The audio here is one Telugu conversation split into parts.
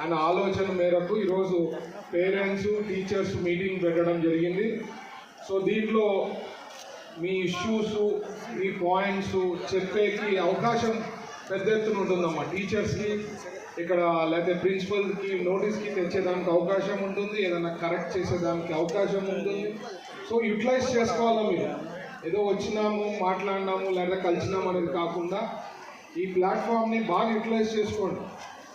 ఆయన ఆలోచన మేరకు ఈరోజు పేరెంట్స్ టీచర్స్ మీటింగ్ పెట్టడం జరిగింది. సో దీంట్లో మీ ఇష్యూస్ మీ పాయింట్స్ చెప్పేకి అవకాశం పెద్ద ఎత్తున ఉంటుందమ్మా. టీచర్స్కి ఇక్కడ లేకపోతే ప్రిన్సిపల్కి నోటీస్కి తెచ్చేదానికి అవకాశం ఉంటుంది ఏదైనా కరెక్ట్ చేసేదానికి అవకాశం ఉంటుంది. సో యూటిలైజ్ చేసుకోవాలా మీరు? ఏదో వచ్చినాము మాట్లాడినాము లేదా కలిసినాము అనేది కాకుండా ఈ ప్లాట్ఫామ్ని బాగా యూటిలైజ్ చేసుకోండి.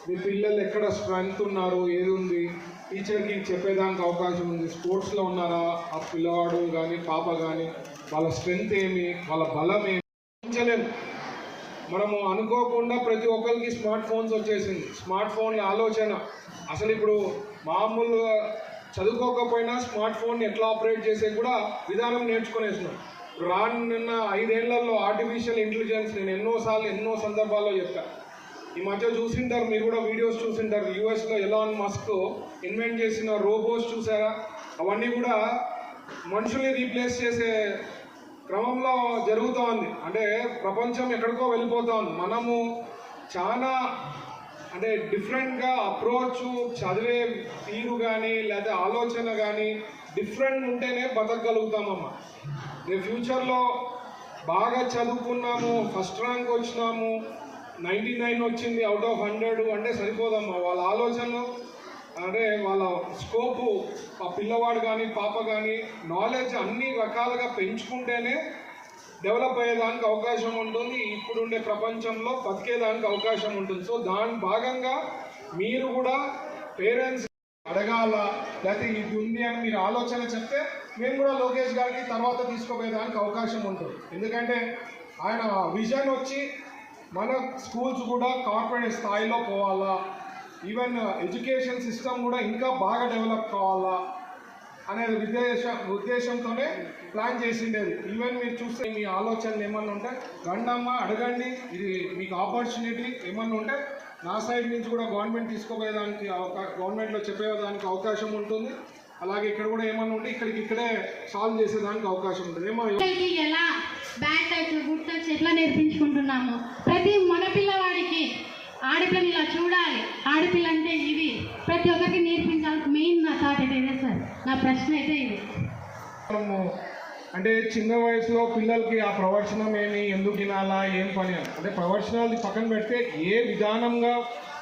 మీ పిల్లలు ఎక్కడ స్ట్రెంగ్త్ ఉన్నారు ఏది ఉంది? టీచర్కి చెప్పేదానికి అవకాశం ఉంది. స్పోర్ట్స్లో ఉన్నారా? ఆ పిల్లవాడు కానీ పాప కానీ వాళ్ళ స్ట్రెంగ్త్ ఏమి? వాళ్ళ బలం ఏమి? మనము అనుకోకుండా ప్రతి ఒక్కరికి స్మార్ట్ ఫోన్స్ వచ్చేసింది. స్మార్ట్ ఫోన్ల ఆలోచన. అసలు ఇప్పుడు మామూలుగా చదువుకోకపోయినా స్మార్ట్ ఫోన్ ఎట్లా ఆపరేట్ చేసే కూడా విధానం నేర్చుకునేసినాం. రానున్న ఐదేళ్ళలో ఆర్టిఫిషియల్ ఇంటెలిజెన్స్ నేను ఎన్నోసార్లు ఎన్నో సందర్భాల్లో చెప్పాను ఈ మధ్య చూసింటారు మీరు కూడా వీడియోస్ చూసింటారు. యూఎస్లో ఎలాన్ మస్క్ ఇన్వెంట్ చేసిన రోబోస్ చూసారా? అవన్నీ కూడా మనుషుల్ని రీప్లేస్ చేసే క్రమంలో జరుగుతూ ఉంది అంటే ప్రపంచం ఎక్కడికో వెళ్ళిపోతా ఉంది మనము చాలా అంటే డిఫరెంట్గా అప్రోచ్ చదివే తీరు కానీ లేదా ఆలోచన కానీ డిఫరెంట్ ఉంటేనే బతకగలుగుతామమ్మ. రేపు ఫ్యూచర్లో బాగా చదువుకున్నాము ఫస్ట్ ర్యాంక్ వచ్చినాము. నైంటీ నైన్ వచ్చింది అవుట్ ఆఫ్ హండ్రెడ్ అంటే సరిపోదమ్మా. వాళ్ళ ఆలోచనలు అంటే వాళ్ళ స్కోపు ఆ పిల్లవాడు కానీ పాప కానీ నాలెడ్జ్ అన్ని రకాలుగా పెంచుకుంటేనే డెవలప్ అయ్యేదానికి అవకాశం ఉంటుంది. ఇప్పుడుండే ప్రపంచంలో బతికేదానికి అవకాశం ఉంటుంది. సో దాని భాగంగా మీరు కూడా పేరెంట్స్ అడగాల లేకపోతే ఇది ఉంది అని మీరు ఆలోచన చెప్తే మేము కూడా లోకేష్ గారికి తర్వాత తీసుకోపోయేదానికి అవకాశం ఉంటుంది. ఎందుకంటే ఆయన విజన్ వచ్చి మన స్కూల్స్ కూడా కార్పొరేట్ స్థాయిలో పోవాలా? ఈవెన్ ఎడ్యుకేషన్ సిస్టమ్ కూడా ఇంకా బాగా డెవలప్ కావాలా? అనేది ఉద్దేశ ఉద్దేశంతోనే ప్లాన్ చేసిండేది. ఈవెన్ మీరు చూస్తే మీ ఆలోచనలు ఏమన్నా ఉంటే రండమ్మా అడగండి. ఇది మీకు ఆపర్చునిటీ ఏమన్నా ఉంటే నా సైడ్ నుంచి కూడా గవర్నమెంట్ తీసుకోపోయేదానికి అవకా గవర్నమెంట్లో చెప్పేదానికి అవకాశం ఉంటుంది. అలాగే ఇక్కడ కూడా ఏమన్నా ఉంటే ఇక్కడికి ఇక్కడే సాల్వ్ చేసేదానికి అవకాశం ఉంటుంది. ఏమో ఎలా బ్యాడ్ టచ్ గుడ్ టచ్ ఎట్లా నేర్పించుకుంటున్నాము? ప్రతి మగ పిల్లవాడికి ఆడపిల్లని ఇలా చూడాలి. ఆడపిల్ల అంటే ఇది ప్రతి ఒక్కరికి నేర్పించాలి. మెయిన్ నా థాట్ అయితే ఇదే సార్. నా ప్రశ్న అయితే ఇది. మనము అంటే చిన్న వయసులో పిల్లలకి ఆ ప్రవచనం ఏమి ఎందుకు వినాలా ఏం పని అని. అంటే ప్రవచనాలు పక్కన పెడితే ఏ విధానంగా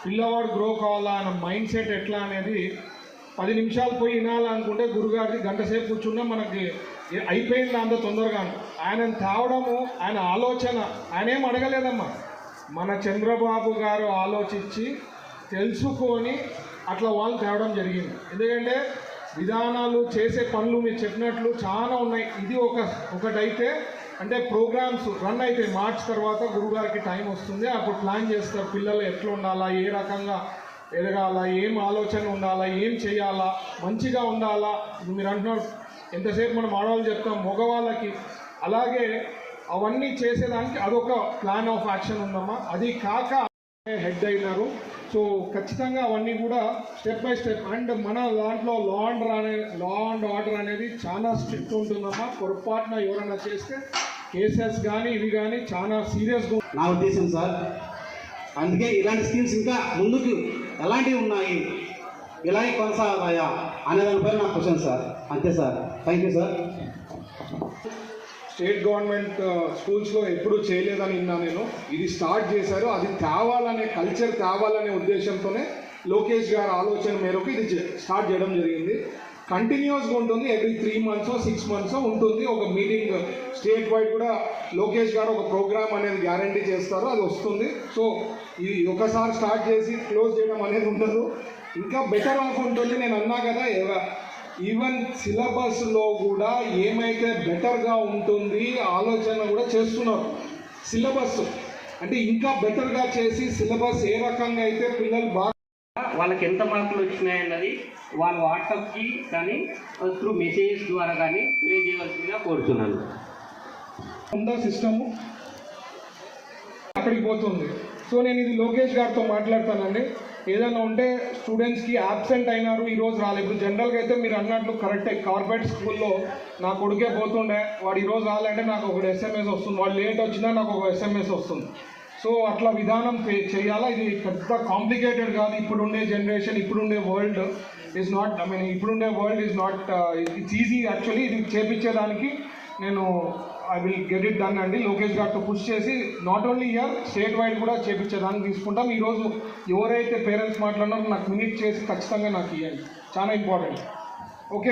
పిల్లవాడు గ్రో కావాలా అన్న మైండ్ సెట్ ఎట్లా అనేది పది నిమిషాలు పోయి వినాలనుకుంటే గురుగారిది గంట సేపు కూర్చున్నా మనకి అయిపోయింది అంత తొందరగా ఆయన తావడము ఆయన ఆలోచన ఆయన ఏం అడగలేదమ్మా. మన చంద్రబాబు గారు ఆలోచించి తెలుసుకొని అట్లా వాళ్ళు తేవడం జరిగింది. ఎందుకంటే విధానాలు చేసే పనులు మీరు చెప్పినట్లు చాలా ఉన్నాయి. ఇది ఒక ఒకటైతే అంటే ప్రోగ్రామ్స్ రన్ అయితే మార్చ్ తర్వాత గురుగారికి టైం వస్తుంది. అప్పుడు ప్లాన్ చేస్తారు పిల్లలు ఎట్లా ఉండాలా ఏ రకంగా ఎదగాల ఏం ఆలోచన ఉండాలా ఏం చేయాలా మంచిగా ఉండాలా? మీరు అంటున్నారు ఎంతసేపు మనం ఆడవాళ్ళు చెప్తాం మగవాళ్ళకి. అలాగే అవన్నీ చేసేదానికి అదొక ప్లాన్ ఆఫ్ యాక్షన్ ఉందమ్మా. అది కాక హెడ్ అయినారు. సో ఖచ్చితంగా అవన్నీ కూడా స్టెప్ బై స్టెప్ అండ్ మన దాంట్లో లా అండ్ అనే లా అండ్ ఆర్డర్ అనేది చాలా స్ట్రిక్ట్ ఉంటుందమ్మా. పొరపాటున ఎవరైనా చేస్తే కేసెస్ కానీ ఇవి కానీ చాలా సీరియస్గా నా ఉద్దేశం సార్ అందుకే ఇలాంటి స్కీమ్స్ ఇంకా ముందుకు ఎలాంటివి ఉన్నాయి? ఇలాగే కొనసాగాయా అనే దానిపై నా క్వశ్చన్ సార్ అంతే sir thank you sir state government స్కూల్స్లో ఎప్పుడూ చేయలేదని విన్నా నేను. ఇది స్టార్ట్ చేశారు. అది తేవాలనే కల్చర్ తేవాలనే ఉద్దేశంతోనే లోకేష్ గారి ఆలోచన మేరకు ఇది స్టార్ట్ చేయడం జరిగింది. కంటిన్యూస్గా ఉంటుంది. Every three months six months ఉంటుంది. ఒక మీటింగ్ స్టేట్ వైడ్ కూడా లోకేష్ గారు ఒక ప్రోగ్రామ్ అనేది గ్యారంటీ చేస్తారు. అది వస్తుంది. సో ఇది ఒకసారి స్టార్ట్ చేసి క్లోజ్ చేయడం అనేది ఉండదు. ఇంకా బెటర్ ఆఫ్ ఉంటుంది. నేను అన్నా కదా ఈవెన్ సిలబస్లో కూడా ఏమైతే బెటర్గా ఉంటుంది ఆలోచన కూడా చేస్తున్నారు. సిలబస్ అంటే ఇంకా బెటర్గా చేసి సిలబస్ ఏ రకంగా అయితే పిల్లలు బాగా వాళ్ళకి ఎంత మార్కులు వచ్చినాయన్నది వాళ్ళ వాట్సాప్కి కానీ త్రూ మెసేజెస్ ద్వారా కానీ తెలియజేయవలసిందిగా కోరుతున్నాను ఉందా సిస్టము అక్కడికి పోతుంది. సో నేను ఇది లోకేష్ గారితో మాట్లాడతానండి. ఏదైనా ఉంటే స్టూడెంట్స్కి యాబ్సెంట్ అయినారు ఈరోజు రాలేదు ఇప్పుడు జనరల్గా అయితే మీరు అన్నట్లు కరెక్టే కార్పొరేట్ స్కూల్లో నా కొడుకే పోతుండే. వాడు ఈరోజు రాలంటే నాకు ఒక ఎస్ఎంఎస్ వస్తుంది. వాడు లేట్ వచ్చినా నాకు ఒక ఎస్ఎంఎస్ వస్తుంది. సో అట్లా విధానం చేయాలా? ఇది పెద్ద కాంప్లికేటెడ్ కాదు. ఇప్పుడుండే జనరేషన్ ఇప్పుడుండే world is not I mean ఇప్పుడుండే world is not it's easy actually ఇది చేపించేదానికి నేను I will get it done అండి. లోకేష్ గారితో పుష్ చేసి not only year state wide కూడా చేపించేదానికి తీసుకుంటాం. ఈరోజు ఎవరైతే పేరెంట్స్ మాట్లాడినారో నాకు మినిట్ చేసి ఖచ్చితంగా నాకు ఇవ్వండి చాలా ఇంపార్టెంట్ ఓకే